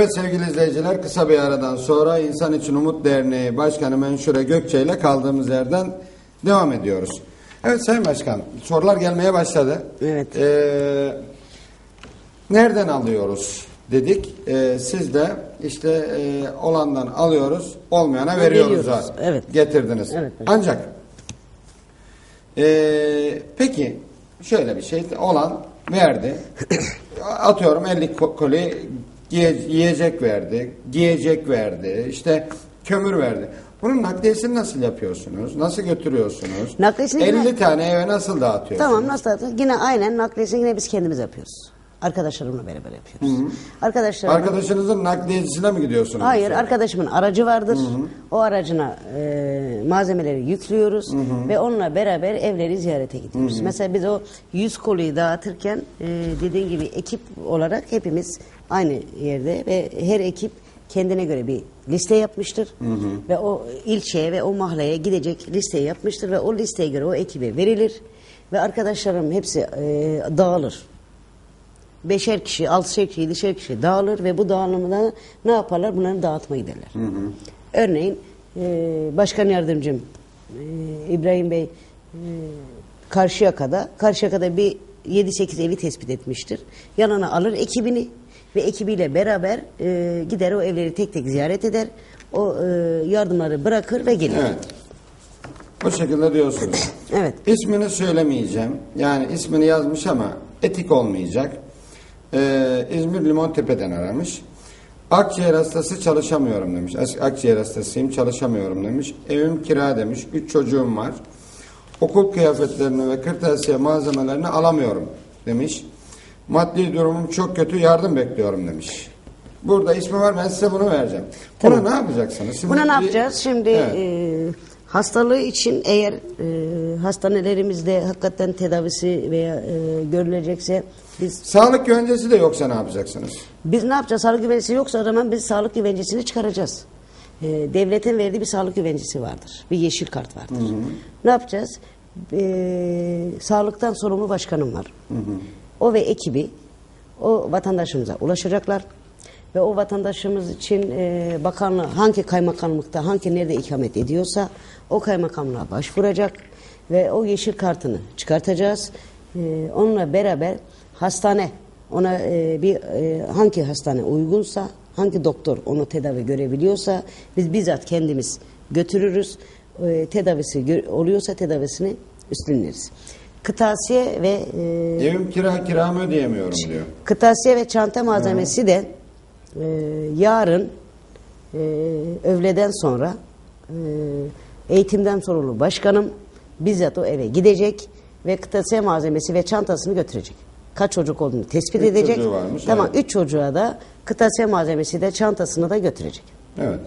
Evet sevgili izleyiciler kısa bir aradan sonra İnsan İçin Umut Derneği Başkanı Menşure Gökçe ile kaldığımız yerden devam ediyoruz. Evet Sayın Başkan sorular gelmeye başladı. Evet. Ee, nereden alıyoruz dedik. Ee, siz de işte e, olandan alıyoruz olmayana veriyoruz. Evet. Getirdiniz. Evet, evet. Ancak ee, peki şöyle bir şey olan verdi. Atıyorum 50 ko- koli giye- yiyecek verdi, giyecek verdi, işte kömür verdi. Bunun nakliyesini nasıl yapıyorsunuz? Nasıl götürüyorsunuz? Nakliyesini 50 yine- tane eve nasıl dağıtıyorsunuz? Tamam nasıl dağıtıyor? Yine aynen nakliyesini yine biz kendimiz yapıyoruz. Arkadaşlarımla beraber yapıyoruz. Arkadaşlarım Arkadaşınızın nakliyecisine mi gidiyorsunuz? Hayır, sonra? arkadaşımın aracı vardır. O aracına e, malzemeleri yüklüyoruz ve onunla beraber evleri ziyarete gidiyoruz. Mesela biz o 100 koluyu dağıtırken e, dediğin gibi ekip olarak hepimiz aynı yerde ve her ekip kendine göre bir liste yapmıştır ve o ilçeye ve o mahalleye gidecek listeyi yapmıştır ve o listeye göre o ekibe verilir ve arkadaşlarım hepsi e, dağılır. Beşer kişi, altışer kişi, yedişer kişi dağılır ve bu dağılımda ne yaparlar? Bunları dağıtma giderler. Örneğin e, başkan yardımcım e, İbrahim Bey e, Karşıyaka'da, Karşıyaka'da bir 7-8 evi tespit etmiştir. Yanına alır ekibini ve ekibiyle beraber e, gider o evleri tek tek ziyaret eder. O e, yardımları bırakır ve gelir. Evet. O şekilde diyorsunuz. Evet. İsmini söylemeyeceğim. Yani ismini yazmış ama etik olmayacak. Ee, İzmir Limontepe'den aramış. Akciğer hastası çalışamıyorum demiş. Akciğer hastasıyım çalışamıyorum demiş. Evim kira demiş. Üç çocuğum var. Okul kıyafetlerini ve kırtasiye malzemelerini alamıyorum demiş. Maddi durumum çok kötü yardım bekliyorum demiş. Burada ismi var ben size bunu vereceğim. Buna ne yapacaksınız? Şimdi Buna ne bir- yapacağız? Şimdi Evet. e, hastalığı için eğer e, hastanelerimizde hakikaten tedavisi veya e, görülecekse biz Sağlık güvencesi de yoksa ne yapacaksınız? biz ne yapacağız? Sağlık güvencesi yoksa o zaman biz sağlık güvencesini çıkaracağız. E, devletin verdiği bir sağlık güvencesi vardır. Bir yeşil kart vardır. Ne yapacağız? E, sağlıktan sorumlu başkanım var. O ve ekibi o vatandaşımıza ulaşacaklar. Ve o vatandaşımız için e, bakanlığı hangi kaymakamlıkta, hangi nerede ikamet ediyorsa o kaymakamlığa başvuracak ve o yeşil kartını çıkartacağız. E, onunla beraber hastane ona e, bir e, hangi hastane uygunsa, hangi doktor onu tedavi görebiliyorsa biz bizzat kendimiz götürürüz. E, tedavisi oluyorsa tedavisini üstleniriz. Kıtasiye ve e, Evim kira kiramı ödeyemiyorum diyor. Kırtasiye ve çanta malzemesi de e, yarın e, öğleden sonra e, eğitimden sorumlu başkanım bizzat o eve gidecek ve kırtasiye malzemesi ve çantasını götürecek. Kaç çocuk olduğunu tespit Üç edecek. çocuğu varmış, tamam, evet. üç çocuğa da kırtasiye malzemesi de çantasını da götürecek. Evet.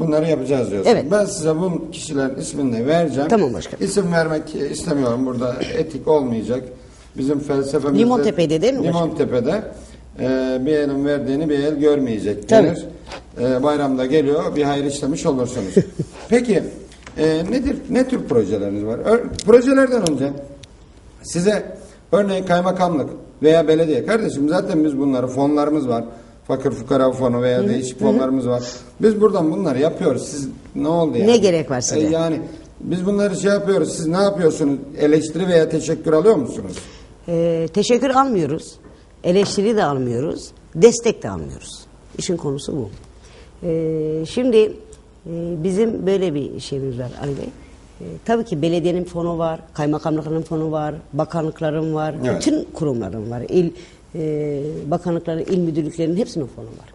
Bunları yapacağız diyorsun. Evet. Ben size bu kişilerin ismini vereceğim. Tamam başkanım. İsim vermek istemiyorum. Burada etik olmayacak. Bizim felsefemizde... Limontepe'de değil mi? Limontepe'de e, bir elin verdiğini bir el görmeyecek Tabii. denir. E, bayramda geliyor bir hayır işlemiş olursunuz. Peki e, nedir ne tür projeleriniz var? Ö- projelerden önce size örneğin kaymakamlık veya belediye kardeşim zaten biz bunları fonlarımız var. Fakir fukara fonu veya değişik fonlarımız var. Biz buradan bunları yapıyoruz. Siz ne oldu yani? Ne gerek var size? E, yani biz bunları şey yapıyoruz. Siz ne yapıyorsunuz? Eleştiri veya teşekkür alıyor musunuz? E, teşekkür almıyoruz. Eleştiri de almıyoruz. Destek de almıyoruz. İşin konusu bu. E, şimdi e, bizim böyle bir şeyimiz var Ali Bey. E, tabii ki belediyenin fonu var, kaymakamlıkların fonu var, bakanlıkların var, Evet. bütün kurumların var. İl e, bakanlıkların, il müdürlüklerinin hepsinin fonu var.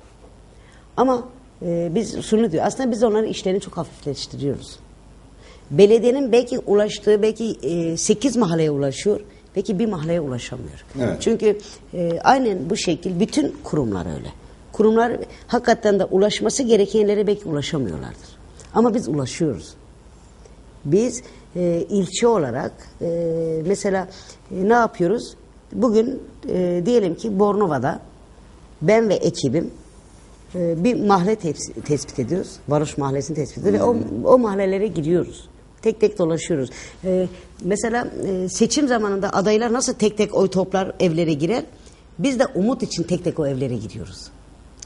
Ama e, biz şunu diyor. Aslında biz onların işlerini çok hafifleştiriyoruz. Belediyenin belki ulaştığı belki e, 8 mahalleye ulaşıyor. Belki bir mahalleye ulaşamıyor. Evet. Çünkü e, aynen bu şekil bütün kurumlar öyle. Kurumlar hakikaten de ulaşması gerekenlere belki ulaşamıyorlardır. Ama biz ulaşıyoruz. Biz e, ilçe olarak e, mesela e, ne yapıyoruz? Bugün e, diyelim ki Bornova'da ben ve ekibim e, bir mahalle tepsi- tespit ediyoruz. Varoş mahallesini tespit ediyoruz ve o, o mahallelere gidiyoruz. Tek tek dolaşıyoruz. E, mesela e, seçim zamanında adaylar nasıl tek tek oy toplar evlere girer? Biz de umut için tek tek o evlere gidiyoruz.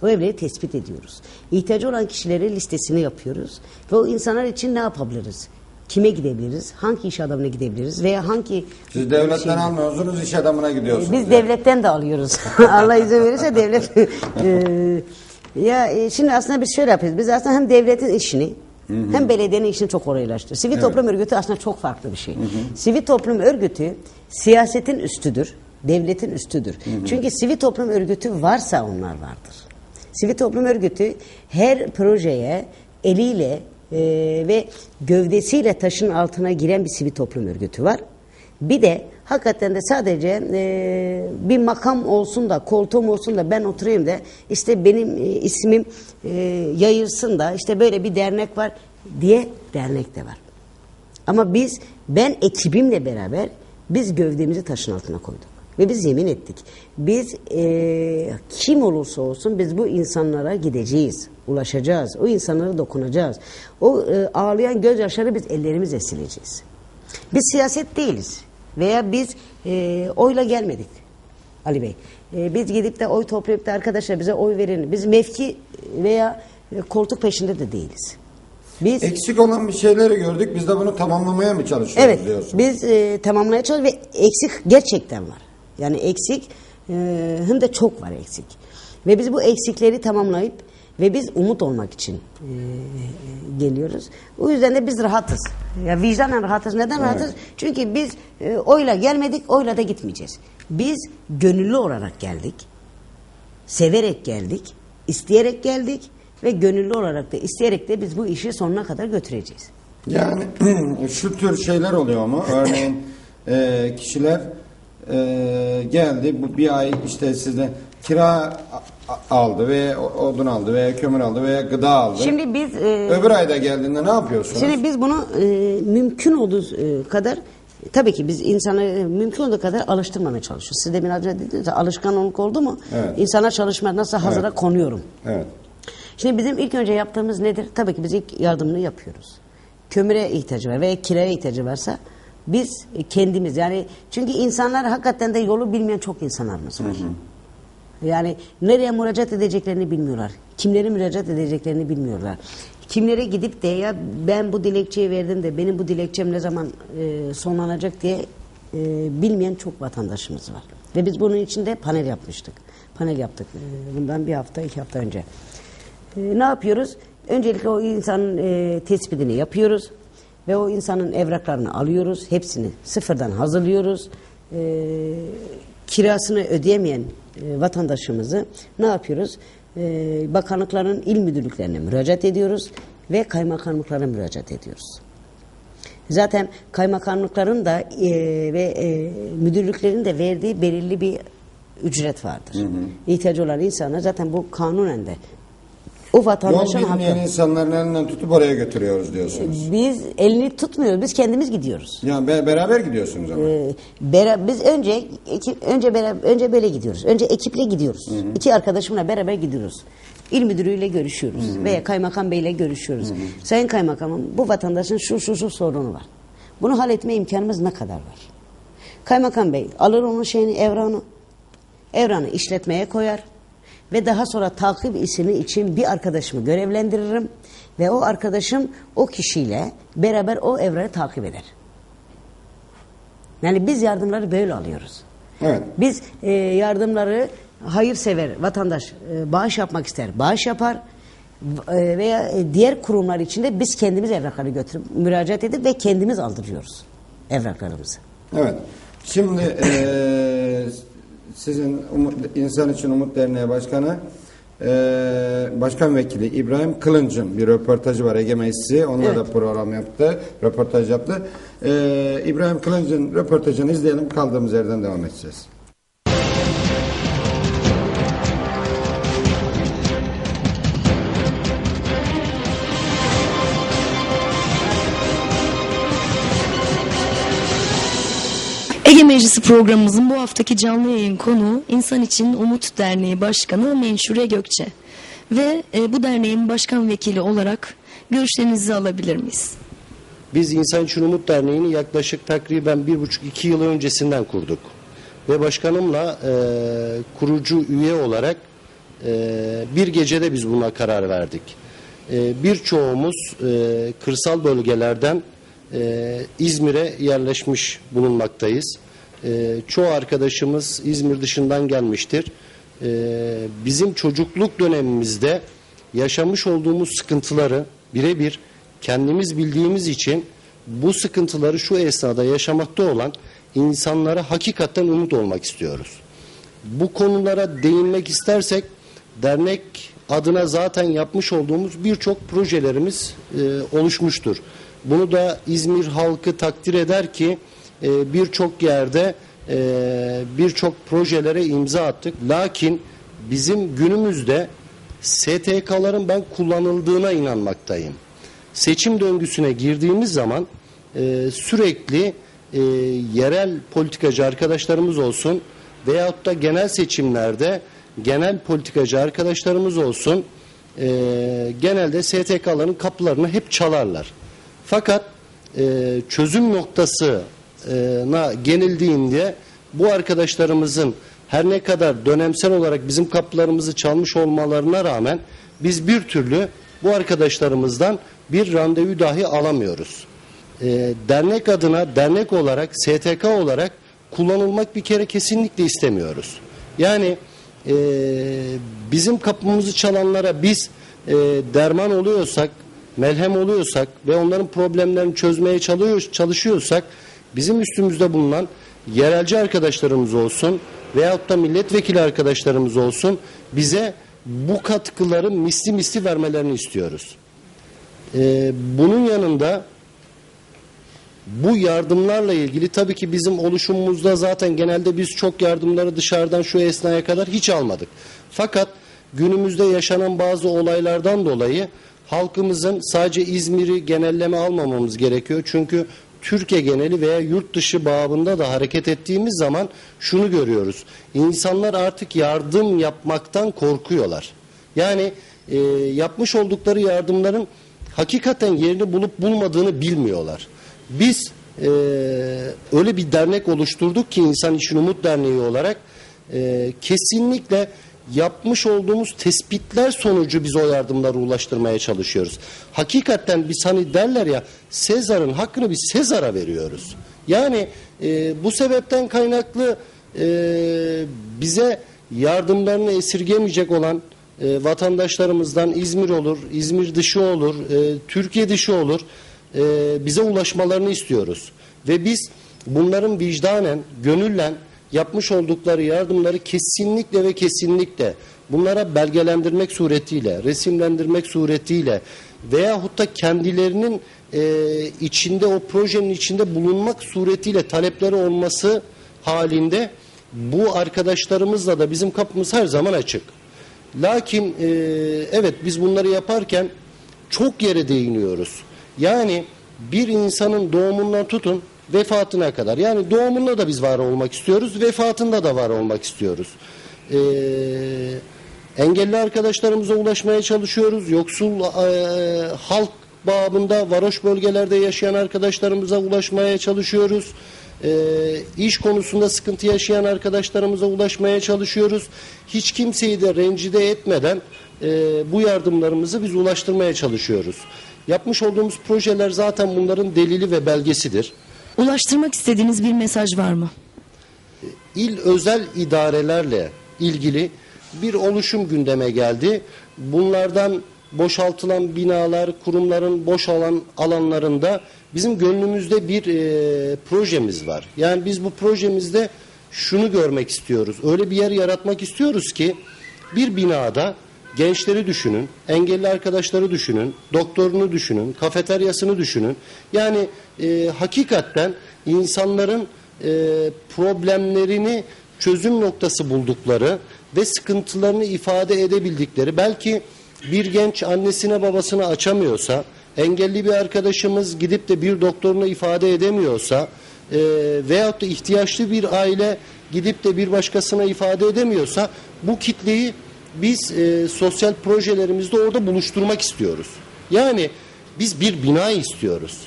O evleri tespit ediyoruz. İhtiyacı olan kişilerin listesini yapıyoruz. Ve o insanlar için ne yapabiliriz? Kime gidebiliriz? Hangi iş adamına gidebiliriz? Veya hangi... Siz devletten şey- almıyorsunuz, iş adamına gidiyorsunuz. Biz yani. devletten de alıyoruz. Allah izin verirse devlet. Eee, ya e, şimdi aslında biz şöyle yapıyoruz. Biz aslında hem devletin işini hem belediyenin işini çok kolaylaştırıyoruz. Sivil toplum örgütü aslında çok farklı bir şey. Sivil toplum örgütü siyasetin üstüdür. Devletin üstüdür. Çünkü sivil toplum örgütü varsa onlar vardır. Sivil toplum örgütü her projeye eliyle e, ve gövdesiyle taşın altına giren bir sivil toplum örgütü var. Bir de hakikaten de sadece e, bir makam olsun da koltuğum olsun da ben oturayım da işte benim e, ismim e, yayılsın da işte böyle bir dernek var diye dernek de var. Ama biz ben ekibimle beraber biz gövdemizi taşın altına koyduk. Ve biz yemin ettik. Biz eee, kim olursa olsun biz bu insanlara gideceğiz. Ulaşacağız. O insanlara dokunacağız. O eee, ağlayan gözyaşları biz ellerimizle sileceğiz. Biz siyaset değiliz. Veya biz eee, oyla gelmedik. Ali Bey. Eee, biz gidip de oy toplayıp da arkadaşlar bize oy verin. Biz mevki veya e, koltuk peşinde de değiliz. Biz Eksik olan bir şeyleri gördük, biz de bunu tamamlamaya mı çalışıyoruz Evet, diyorsun? biz e, tamamlamaya çalışıyoruz ve eksik gerçekten var. Yani eksik e, hem de çok var eksik. Ve biz bu eksikleri tamamlayıp ve biz umut olmak için e, geliyoruz. O yüzden de biz rahatız. Ya vicdanen rahatız. Neden rahatız? Çünkü biz e, oyla gelmedik, oyla da gitmeyeceğiz. Biz gönüllü olarak geldik. Severek geldik, isteyerek geldik ve gönüllü olarak da isteyerek de biz bu işi sonuna kadar götüreceğiz. Yani şu tür şeyler oluyor mu? Örneğin e, kişiler e, geldi bu bir ay işte sizde kira aldı ve odun aldı veya kömür aldı veya gıda aldı. Şimdi biz e, Öbür ayda geldiğinde ne yapıyorsunuz? Şimdi biz bunu e, mümkün olduğu e, kadar tabii ki biz insanı e, mümkün olduğu kadar alıştırmamaya çalışıyoruz. Siz de biraz önce dediniz alışkanlık oldu mu? Evet. İnsana çalışma nasıl hazıra Evet. konuyorum. Evet. Şimdi bizim ilk önce yaptığımız nedir? Tabii ki biz ilk yardımını yapıyoruz. Kömüre ihtiyacı var veya kiraya ihtiyacı varsa biz kendimiz yani çünkü insanlar hakikaten de yolu bilmeyen çok insanlarımız var. Yani nereye müracaat edeceklerini bilmiyorlar. Kimlere müracaat edeceklerini bilmiyorlar. Kimlere gidip de ya ben bu dilekçeyi verdim de benim bu dilekçem ne zaman e, sonlanacak diye e, bilmeyen çok vatandaşımız var. Ve biz bunun için de panel yapmıştık. Panel yaptık e, bundan bir hafta iki hafta önce. E, ne yapıyoruz? Öncelikle o insanın e, tespitini yapıyoruz ve o insanın evraklarını alıyoruz. Hepsini sıfırdan hazırlıyoruz. E, kirasını ödeyemeyen e, vatandaşımızı ne yapıyoruz? E, bakanlıkların il müdürlüklerine müracaat ediyoruz ve kaymakamlıklara müracaat ediyoruz. Zaten kaymakamlıkların da e, ve e, müdürlüklerin de verdiği belirli bir ücret vardır. İhtiyacı olan insanlar zaten bu kanunen de o Yol vatandaşın bilmeyen hakkı. insanların elinden tutup oraya götürüyoruz diyorsunuz. Biz elini tutmuyoruz. Biz kendimiz gidiyoruz. Ya be- beraber gidiyorsunuz ama. Ee, bera- biz önce önce bera- önce böyle gidiyoruz. Önce ekiple gidiyoruz. İki arkadaşımla beraber gidiyoruz. İl müdürüyle görüşüyoruz veya kaymakam beyle görüşüyoruz. Sayın kaymakamım bu vatandaşın şu şu şu sorunu var. Bunu halletme imkanımız ne kadar var? Kaymakam bey alır onun şeyini evranı evranı işletmeye koyar ve daha sonra takip işini için bir arkadaşımı görevlendiririm ve o arkadaşım o kişiyle beraber o evranı takip eder. Yani biz yardımları böyle alıyoruz. Evet. Biz e, yardımları hayırsever vatandaş e, bağış yapmak ister, bağış yapar e, veya e, diğer kurumlar içinde biz kendimiz evrakları götürüp müracaat edip ve kendimiz aldırıyoruz evraklarımızı. Evet. Şimdi eee, sizin Umut, İnsan için Umut Derneği Başkanı eee, Başkan Vekili İbrahim Kılınç'ın bir röportajı var Ege Meclisi. Onunla da program yaptı, röportaj yaptı. Eee, İbrahim Kılınç'ın röportajını izleyelim. Kaldığımız yerden devam edeceğiz. Ege Meclisi programımızın bu haftaki canlı yayın konuğu İnsan İçin Umut Derneği Başkanı Menşure Gökçe. Ve e, bu derneğin başkan vekili olarak görüşlerinizi alabilir miyiz? Biz İnsan İçin Umut Derneği'ni yaklaşık takriben bir buçuk iki yıl öncesinden kurduk. Ve başkanımla e, kurucu üye olarak Ee, bir gecede biz buna karar verdik. Ee, birçoğumuz e, kırsal bölgelerden e, İzmir'e yerleşmiş bulunmaktayız. E, çoğu arkadaşımız İzmir dışından gelmiştir. E, bizim çocukluk dönemimizde yaşamış olduğumuz sıkıntıları birebir kendimiz bildiğimiz için bu sıkıntıları şu esnada yaşamakta olan insanlara hakikaten umut olmak istiyoruz. Bu konulara değinmek istersek dernek adına zaten yapmış olduğumuz birçok projelerimiz e, oluşmuştur. Bunu da İzmir halkı takdir eder ki e, birçok yerde e, birçok projelere imza attık. Lakin bizim günümüzde STK'ların ben kullanıldığına inanmaktayım. Seçim döngüsüne girdiğimiz zaman e, sürekli e, yerel politikacı arkadaşlarımız olsun veyahut da genel seçimlerde genel politikacı arkadaşlarımız olsun e, genelde STK'ların kapılarını hep çalarlar. Fakat e, çözüm noktasına genildiğinde bu arkadaşlarımızın her ne kadar dönemsel olarak bizim kapılarımızı çalmış olmalarına rağmen biz bir türlü bu arkadaşlarımızdan bir randevu dahi alamıyoruz. E, dernek adına dernek olarak STK olarak kullanılmak bir kere kesinlikle istemiyoruz. Yani e, bizim kapımızı çalanlara biz e, derman oluyorsak, melhem oluyorsak ve onların problemlerini çözmeye çalışıyorsak bizim üstümüzde bulunan yerelci arkadaşlarımız olsun veyahut da milletvekili arkadaşlarımız olsun bize bu katkıları misli misli vermelerini istiyoruz. E, bunun yanında bu yardımlarla ilgili tabii ki bizim oluşumumuzda zaten genelde biz çok yardımları dışarıdan şu esnaya kadar hiç almadık. Fakat günümüzde yaşanan bazı olaylardan dolayı halkımızın sadece İzmir'i genelleme almamamız gerekiyor. Çünkü Türkiye geneli veya yurt dışı bağımında da hareket ettiğimiz zaman şunu görüyoruz. İnsanlar artık yardım yapmaktan korkuyorlar. Yani e, yapmış oldukları yardımların hakikaten yerini bulup bulmadığını bilmiyorlar. Biz e, öyle bir dernek oluşturduk ki İnsan İşin Umut Derneği olarak e, kesinlikle yapmış olduğumuz tespitler sonucu biz o yardımları ulaştırmaya çalışıyoruz. Hakikaten biz hani derler ya Sezar'ın hakkını biz Sezar'a veriyoruz. Yani e, bu sebepten kaynaklı e, bize yardımlarını esirgemeyecek olan e, vatandaşlarımızdan İzmir olur, İzmir dışı olur, e, Türkiye dışı olur e, bize ulaşmalarını istiyoruz. Ve biz bunların vicdanen, gönüllen yapmış oldukları yardımları kesinlikle ve kesinlikle bunlara belgelendirmek suretiyle, resimlendirmek suretiyle veyahut da kendilerinin e, içinde o projenin içinde bulunmak suretiyle talepleri olması halinde bu arkadaşlarımızla da bizim kapımız her zaman açık. Lakin e, evet biz bunları yaparken çok yere değiniyoruz. Yani bir insanın doğumundan tutun vefatına kadar. Yani doğumunda da biz var olmak istiyoruz, vefatında da var olmak istiyoruz. Ee, engelli arkadaşlarımıza ulaşmaya çalışıyoruz. Yoksul e, halk babında varoş bölgelerde yaşayan arkadaşlarımıza ulaşmaya çalışıyoruz. E, iş konusunda sıkıntı yaşayan arkadaşlarımıza ulaşmaya çalışıyoruz. Hiç kimseyi de rencide etmeden e, bu yardımlarımızı biz ulaştırmaya çalışıyoruz. Yapmış olduğumuz projeler zaten bunların delili ve belgesidir. Ulaştırmak istediğiniz bir mesaj var mı? İl özel idarelerle ilgili bir oluşum gündeme geldi. Bunlardan boşaltılan binalar, kurumların boş alan alanlarında bizim gönlümüzde bir e, projemiz var. Yani biz bu projemizde şunu görmek istiyoruz. Öyle bir yer yaratmak istiyoruz ki bir binada gençleri düşünün, engelli arkadaşları düşünün, doktorunu düşünün, kafeteryasını düşünün. Yani e, hakikaten insanların e, problemlerini çözüm noktası buldukları ve sıkıntılarını ifade edebildikleri belki bir genç annesine babasına açamıyorsa engelli bir arkadaşımız gidip de bir doktoruna ifade edemiyorsa e, veyahut da ihtiyaçlı bir aile gidip de bir başkasına ifade edemiyorsa bu kitleyi biz e, sosyal projelerimizde orada buluşturmak istiyoruz. Yani biz bir bina istiyoruz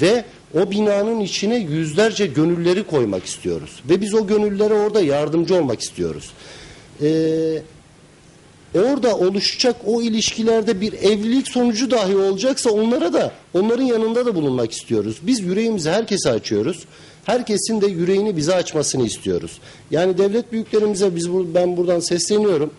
ve o binanın içine yüzlerce gönülleri koymak istiyoruz ve biz o gönüllere orada yardımcı olmak istiyoruz. Ee, orada oluşacak o ilişkilerde bir evlilik sonucu dahi olacaksa onlara da onların yanında da bulunmak istiyoruz. Biz yüreğimizi herkese açıyoruz. Herkesin de yüreğini bize açmasını istiyoruz. Yani devlet büyüklerimize biz ben buradan sesleniyorum.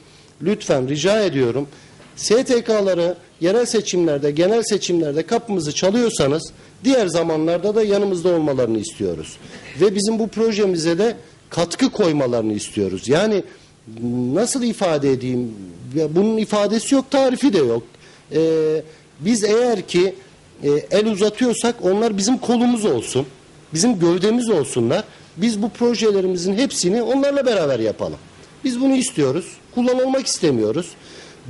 Lütfen rica ediyorum. STK'ları yerel seçimlerde, genel seçimlerde kapımızı çalıyorsanız diğer zamanlarda da yanımızda olmalarını istiyoruz. Ve bizim bu projemize de katkı koymalarını istiyoruz. Yani nasıl ifade edeyim? Bunun ifadesi yok, tarifi de yok. Ee, biz eğer ki e, el uzatıyorsak onlar bizim kolumuz olsun. Bizim gövdemiz olsunlar. Biz bu projelerimizin hepsini onlarla beraber yapalım. Biz bunu istiyoruz. Kullanılmak istemiyoruz.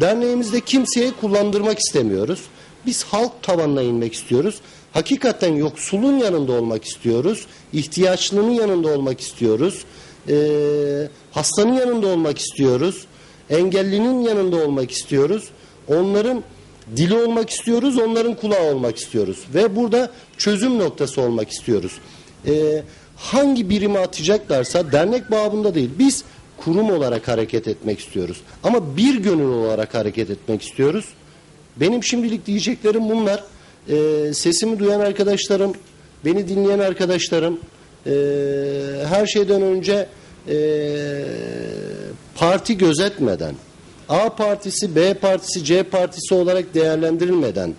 Derneğimizde kimseye kullandırmak istemiyoruz. Biz halk tabanına inmek istiyoruz. Hakikaten yoksulun yanında olmak istiyoruz. İhtiyaçlının yanında olmak istiyoruz. Ee, hastanın yanında olmak istiyoruz. Engellinin yanında olmak istiyoruz. Onların dili olmak istiyoruz, onların kulağı olmak istiyoruz. Ve burada çözüm noktası olmak istiyoruz. Ee, hangi birimi atacaklarsa dernek babında değil, biz kurum olarak hareket etmek istiyoruz. Ama bir gönül olarak hareket etmek istiyoruz. Benim şimdilik diyeceklerim bunlar. Ee, sesimi duyan arkadaşlarım, beni dinleyen arkadaşlarım, ee, her şeyden önce ee, parti gözetmeden, A partisi, B partisi, C partisi olarak değerlendirilmeden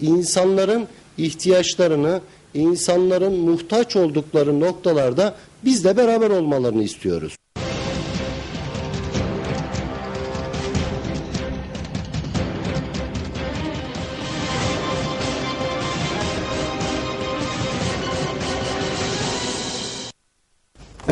insanların ihtiyaçlarını, insanların muhtaç oldukları noktalarda biz de beraber olmalarını istiyoruz.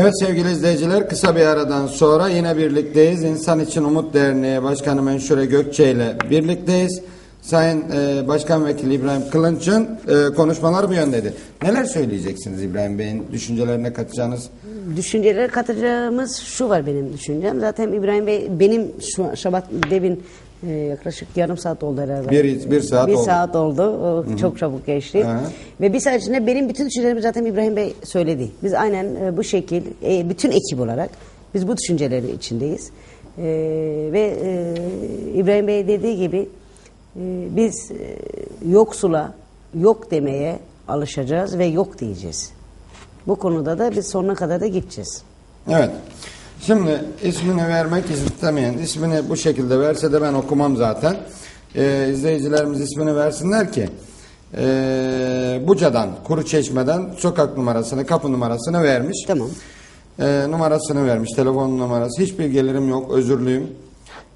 Evet sevgili izleyiciler kısa bir aradan sonra yine birlikteyiz. İnsan İçin Umut Derneği Başkanı Menşure Gökçe ile birlikteyiz. Sayın e, Başkan Vekili İbrahim Kılınç'ın e, konuşmaları bu yöndeydi. Neler söyleyeceksiniz İbrahim Bey'in düşüncelerine katacağınız? Düşüncelere katacağımız şu var benim düşüncem. Zaten İbrahim Bey benim şu Şabat Devin e, yaklaşık yarım saat oldu herhalde. Bir- bir saat bir oldu. saat oldu. O çok çabuk geçti. Hı hı. Ve bir saat içinde benim bütün düşüncelerimi zaten İbrahim Bey söyledi. Biz aynen e, bu şekil e, bütün ekip olarak biz bu düşünceleri içindeyiz. E, ve e, İbrahim Bey dediği gibi e, biz e, yoksula yok demeye alışacağız ve yok diyeceğiz. Bu konuda da biz sonuna kadar da gideceğiz. Evet. Şimdi ismini vermek istemeyen ismini bu şekilde verse de ben okumam zaten. Ee, izleyicilerimiz ismini versinler ki ee, Buca'dan, Kuruçeşme'den sokak numarasını, kapı numarasını vermiş. Tamam. Ee, numarasını vermiş, telefon numarası. Hiçbir gelirim yok, özürlüyüm.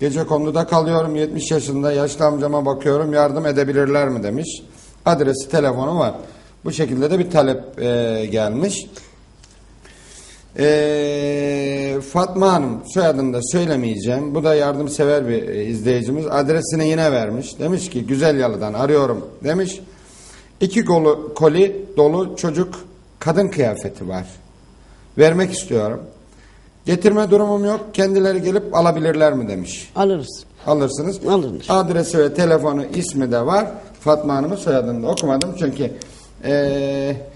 Gece konuda kalıyorum, 70 yaşında yaşlı amcama bakıyorum, yardım edebilirler mi demiş. Adresi, telefonu var. Bu şekilde de bir talep ee, gelmiş. Ee, Fatma Hanım soyadını da söylemeyeceğim. Bu da yardımsever bir e, izleyicimiz. Adresini yine vermiş. Demiş ki Güzel Yalı'dan arıyorum demiş. İki kolu, koli dolu çocuk kadın kıyafeti var. Vermek istiyorum. Getirme durumum yok. Kendileri gelip alabilirler mi demiş. Alırız. Alırsınız. Alınır. Adresi ve telefonu ismi de var. Fatma Hanım'ın soyadını da okumadım çünkü eee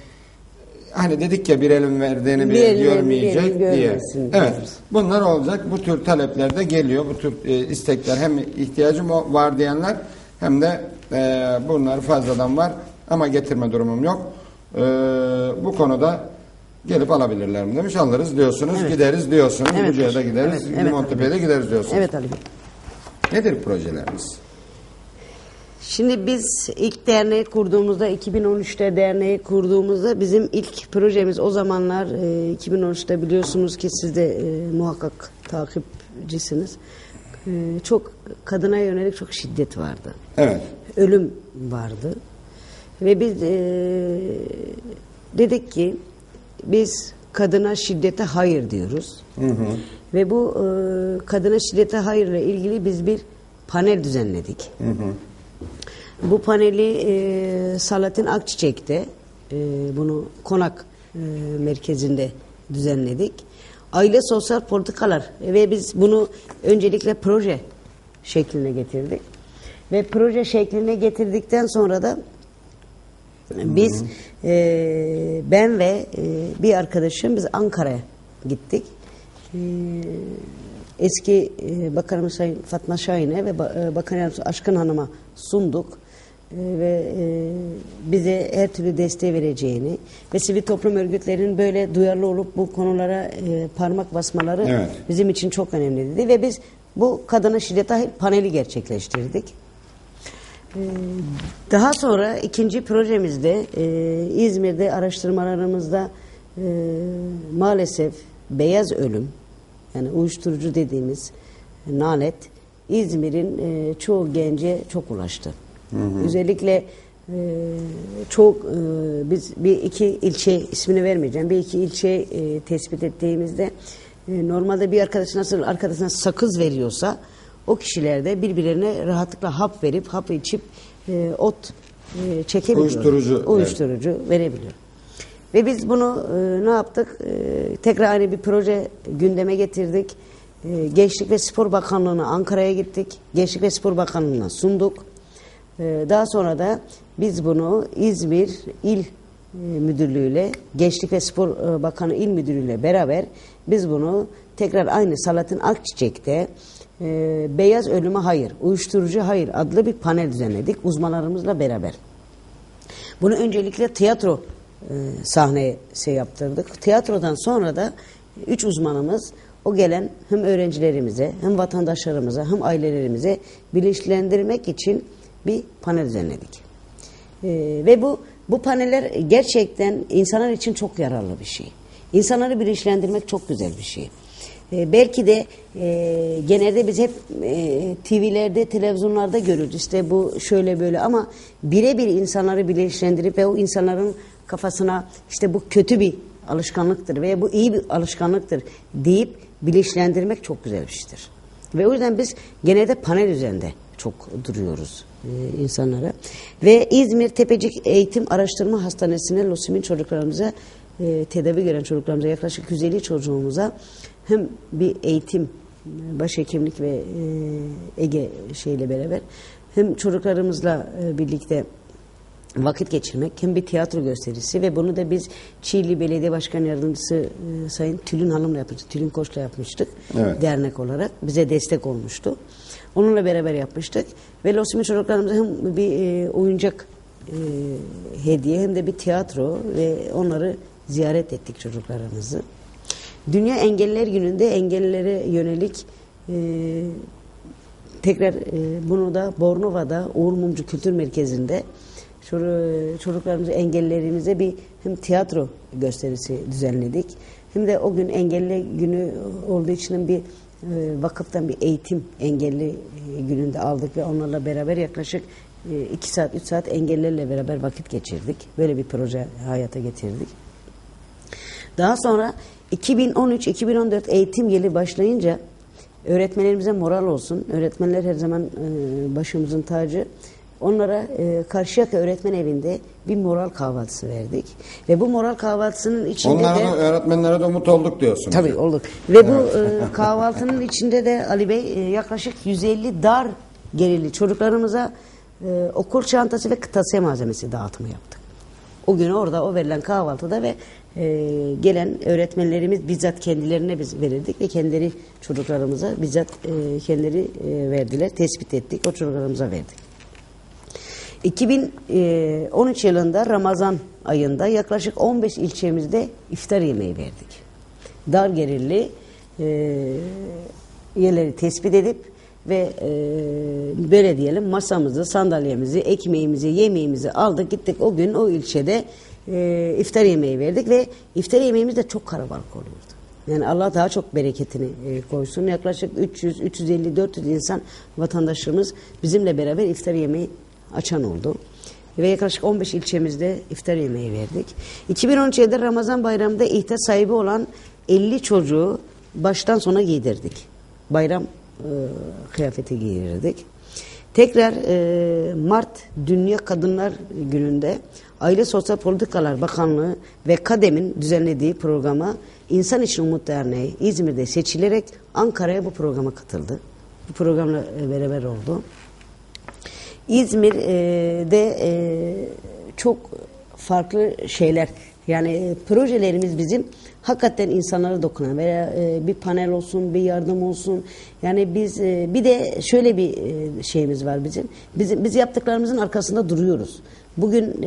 hani dedik ya bir elin verdiğini bir, Bir el görmeyecek verdiğini diye. Evet. Bunlar olacak. Bu tür talepler de geliyor. Bu tür e, istekler hem ihtiyacım var diyenler hem de e, bunlar fazladan var ama getirme durumum yok. E, bu konuda gelip alabilirler mi demiş. Alırız diyorsunuz. Evet. Gideriz diyorsunuz. Evet. Buca'ya da gideriz. Evet, evet. Limontepe'ye de gideriz diyorsunuz. Evet Ali Bey. Nedir projeleriniz? Şimdi biz ilk derneği kurduğumuzda 2013'te derneği kurduğumuzda bizim ilk projemiz o zamanlar e, 2013'te biliyorsunuz ki siz de e, muhakkak takipçisiniz. E, çok kadına yönelik çok şiddet vardı. Evet. Ölüm vardı. Ve biz e, dedik ki biz kadına şiddete hayır diyoruz. Ve bu e, kadına şiddete hayırla ilgili biz bir panel düzenledik. Bu paneli e, Salatin Akçiçek'te e, bunu konak e, merkezinde düzenledik. Aile sosyal politikalar ve biz bunu öncelikle proje şekline getirdik. Ve proje şekline getirdikten sonra da biz e, ben ve e, bir arkadaşım biz Ankara'ya gittik. E, eski e, Bakanımız Sayın Fatma Şahin'e ve e, Bakan Yardımcısı Aşkın Hanım'a sunduk. E, ve bize her türlü desteği vereceğini ve sivil toplum örgütlerinin böyle duyarlı olup bu konulara parmak basmaları Evet. bizim için çok önemli dedi ve biz bu kadına şiddet dahil paneli gerçekleştirdik. Daha sonra ikinci projemizde İzmir'de araştırmalarımızda maalesef beyaz ölüm yani uyuşturucu dediğimiz nalet İzmir'in e, çoğu gence çok ulaştı. Özellikle e, çok e, biz bir iki ilçe ismini vermeyeceğim bir iki ilçe e, tespit ettiğimizde e, normalde bir arkadaş nasıl arkadaşına sakız veriyorsa o kişiler de birbirlerine rahatlıkla hap verip hap içip e, ot e, çekebiliyor. Uyuşturucu, Uyuşturucu verebiliyor. Ve biz bunu e, ne yaptık? E, tekrar aynı bir proje gündeme getirdik. E, Gençlik ve Spor Bakanlığı'na Ankara'ya gittik. Gençlik ve Spor Bakanlığı'na sunduk. E, daha sonra da biz bunu İzmir İl e, Müdürlüğü'yle Gençlik ve Spor e, Bakanı İl Müdürlüğü'yle beraber biz bunu tekrar aynı Salatın Akçiçek'te e, Beyaz Ölüme Hayır, Uyuşturucu Hayır adlı bir panel düzenledik uzmanlarımızla beraber. Bunu öncelikle tiyatro e, sahnesi yaptırdık. Tiyatrodan sonra da üç uzmanımız o gelen hem öğrencilerimize hem vatandaşlarımıza hem ailelerimize bilinçlendirmek için bir panel düzenledik. E, ve bu bu paneller gerçekten insanlar için çok yararlı bir şey. İnsanları bilinçlendirmek çok güzel bir şey. E, belki de e, genelde biz hep e, TV'lerde, televizyonlarda görürüz. İşte bu şöyle böyle ama birebir insanları bilinçlendirip ve o insanların kafasına işte bu kötü bir alışkanlıktır veya bu iyi bir alışkanlıktır deyip bilinçlendirmek çok güzel bir şeydir. Ve o yüzden biz genelde panel üzerinde çok duruyoruz e, insanlara. Ve İzmir Tepecik Eğitim Araştırma Hastanesi'ne lösemin çocuklarımıza e, tedavi gören çocuklarımıza yaklaşık 150 çocuğumuza hem bir eğitim e, başhekimlik ve Ege şeyle beraber hem çocuklarımızla e, birlikte vakit geçirmek hem bir tiyatro gösterisi ve bunu da biz Çiğli Belediye Başkan Yardımcısı e, Sayın Tülin Hanım'la yapmıştık. Tülin Koç'la yapmıştık. Evet. Dernek olarak. Bize destek olmuştu. Onunla beraber yapmıştık. Ve Losimi çocuklarımıza hem bir e, oyuncak e, hediye hem de bir tiyatro ve onları ziyaret ettik çocuklarımızı. Dünya Engelliler Günü'nde engellilere yönelik e, tekrar e, bunu da Bornova'da Uğur Mumcu Kültür Merkezi'nde çocuklarımıza engellilerimize bir hem tiyatro gösterisi düzenledik hem de o gün engelli günü olduğu için bir e, vakıftan bir eğitim engelli e, gününde aldık ve onlarla beraber yaklaşık 2 saat 3 saat engellilerle beraber vakit geçirdik. Böyle bir proje hayata getirdik. Daha sonra 2013-2014 eğitim yılı başlayınca öğretmenlerimize moral olsun. Öğretmenler her zaman e, başımızın tacı. Onlara e, Karşıyaka Öğretmen Evi'nde bir moral kahvaltısı verdik. Ve bu moral kahvaltısının içinde Onlara de... da öğretmenlere de umut olduk diyorsunuz. Tabii olduk. Ve bu e, kahvaltının içinde de Ali Bey e, yaklaşık 150 dar gelirli çocuklarımıza e, okul çantası ve kırtasiye malzemesi dağıtımı yaptık. O gün orada o verilen kahvaltıda ve e, gelen öğretmenlerimiz bizzat kendilerine biz verirdik ve kendileri çocuklarımıza bizzat e, kendileri e, verdiler. Tespit ettik. O çocuklarımıza verdik. 2013 yılında Ramazan ayında yaklaşık 15 ilçemizde iftar yemeği verdik. Dar gelirli e, yerleri tespit edip ve e, böyle diyelim masamızı, sandalyemizi, ekmeğimizi, yemeğimizi aldık gittik o gün o ilçede e, iftar yemeği verdik ve iftar yemeğimiz de çok kalabalık oluyordu. Yani Allah daha çok bereketini e, koysun. Yaklaşık 300, 350, 400 insan vatandaşlarımız bizimle beraber iftar yemeği açan oldu. Ve yaklaşık 15 ilçemizde iftar yemeği verdik. 2013 yılında Ramazan bayramında ihtiyaç sahibi olan 50 çocuğu baştan sona giydirdik. Bayram e, kıyafeti giydirdik. Tekrar e, Mart Dünya Kadınlar Günü'nde Aile Sosyal Politikalar Bakanlığı ve KADEM'in düzenlediği programa İnsan İçin Umut Derneği İzmir'de seçilerek Ankara'ya bu programa katıldı. Bu programla e, beraber oldu. İzmir'de e, çok farklı şeyler. Yani projelerimiz bizim hakikaten insanlara dokunan veya e, bir panel olsun bir yardım olsun. Yani biz e, bir de şöyle bir e, şeyimiz var bizim. Bizim biz yaptıklarımızın arkasında duruyoruz. Bugün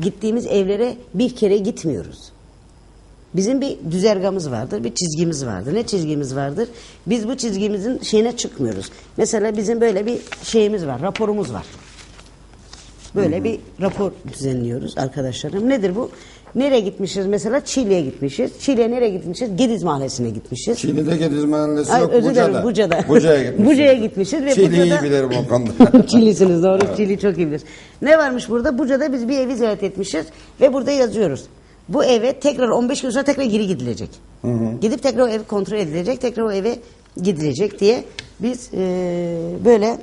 gittiğimiz evlere bir kere gitmiyoruz Bizim bir düzergamız vardır, bir çizgimiz vardır. Ne çizgimiz vardır? Biz bu çizgimizin şeyine çıkmıyoruz. Mesela bizim böyle bir şeyimiz var, raporumuz var. Böyle bir rapor düzenliyoruz arkadaşlarım. Nedir bu? Nereye gitmişiz? Mesela Çile'ye gitmişiz. Çile'ye nereye gitmişiz? Gediz Mahallesi'ne gitmişiz. Çiğli'de Gediz Mahallesi Ay, yok özür Buca'da. Buca'da. Buca'ya gitmişiz. Buca'ya gitmişiz ve Çiğli'yi Buca'da- bilirim o konuda. Çilisiniz doğru. Çili çok iyi bilir. Ne varmış burada? Buca'da biz bir evi ziyaret etmişiz ve burada yazıyoruz. Bu eve tekrar 15 gün sonra tekrar geri gidilecek. Gidip tekrar o ev kontrol edilecek, tekrar o eve gidilecek diye biz eee, böyle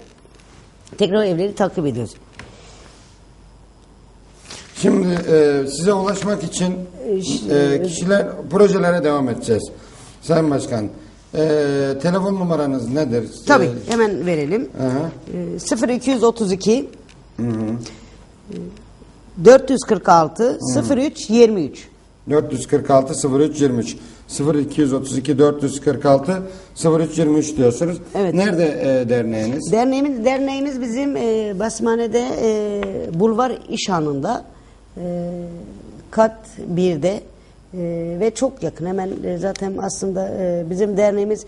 tekrar o evleri takip ediyoruz. Şimdi e, size ulaşmak için e, kişiler projelere devam edeceğiz. Sayın Başkan, e, telefon numaranız nedir? Tabii E, hemen verelim. Eee, 0232 446 03 23 446 03 23 0232 446 03 23 diyorsunuz. Evet. Nerede e, derneğiniz? Derneğimiz, derneğimiz bizim e, Basmane'de e, Bulvar İşhanı'nda e, kat 1'de e, ve çok yakın hemen e, zaten aslında e, bizim derneğimiz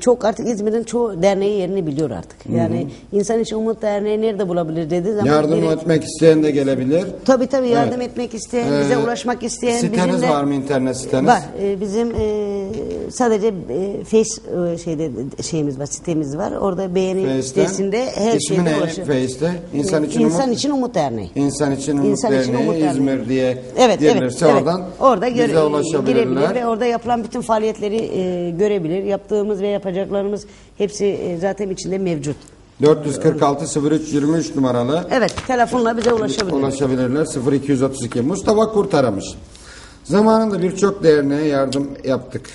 çok artık İzmir'in çoğu derneği yerini biliyor artık. Yani insan için Umut Derneği nerede bulabilir dediği zaman Yardım direkt- etmek isteyen de gelebilir. Tabii tabii yardım Evet. etmek isteyen, Ee, bize ulaşmak isteyen Siteniz bizimle- var mı internet siteniz? Var. Ee, bizim e, sadece e, Face e, şeyde şeyimiz var, sitemiz var. Orada beğeni sitesinde her İsmi şeyde ne ulaşır. Face'te? İnsan için İnsan Umut. için Umut Derneği. İnsan için Umut İnsan için Derneği Umut Derneği. İzmir diye Evet, evet, girilirse evet. oradan orada bize ulaşabilirler. girebilir ve orada yapılan bütün faaliyetleri e, görebilir. Yaptığımız ve yapacaklarımız hepsi e, zaten içinde mevcut. 446 03 23 numaralı Evet, telefonla bize ulaşabilir. ulaşabilirler 0232 Mustafa Kurt aramış. Zamanında birçok derneğe yardım yaptık.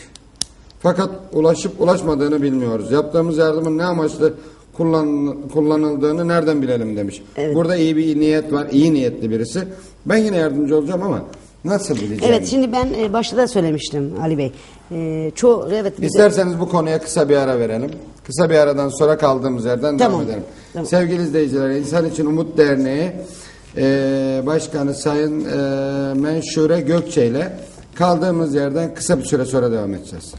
Fakat ulaşıp ulaşmadığını bilmiyoruz. Yaptığımız yardımın ne amaçlı kullan, kullanıldığını nereden bilelim demiş. Evet. Burada iyi bir niyet var, iyi niyetli birisi. Ben yine yardımcı olacağım ama nasıl bileceğim? Evet, şimdi ben e, başta da söylemiştim Ali Bey. E, çoğu evet bize- İsterseniz bu konuya kısa bir ara verelim. Kısa bir aradan sonra kaldığımız yerden Tamam. devam edelim. Tamam. Sevgili izleyiciler, İnsan İçin Umut Derneği e, Başkanı Sayın e, Menşure Gökçe ile kaldığımız yerden kısa bir süre sonra devam edeceğiz.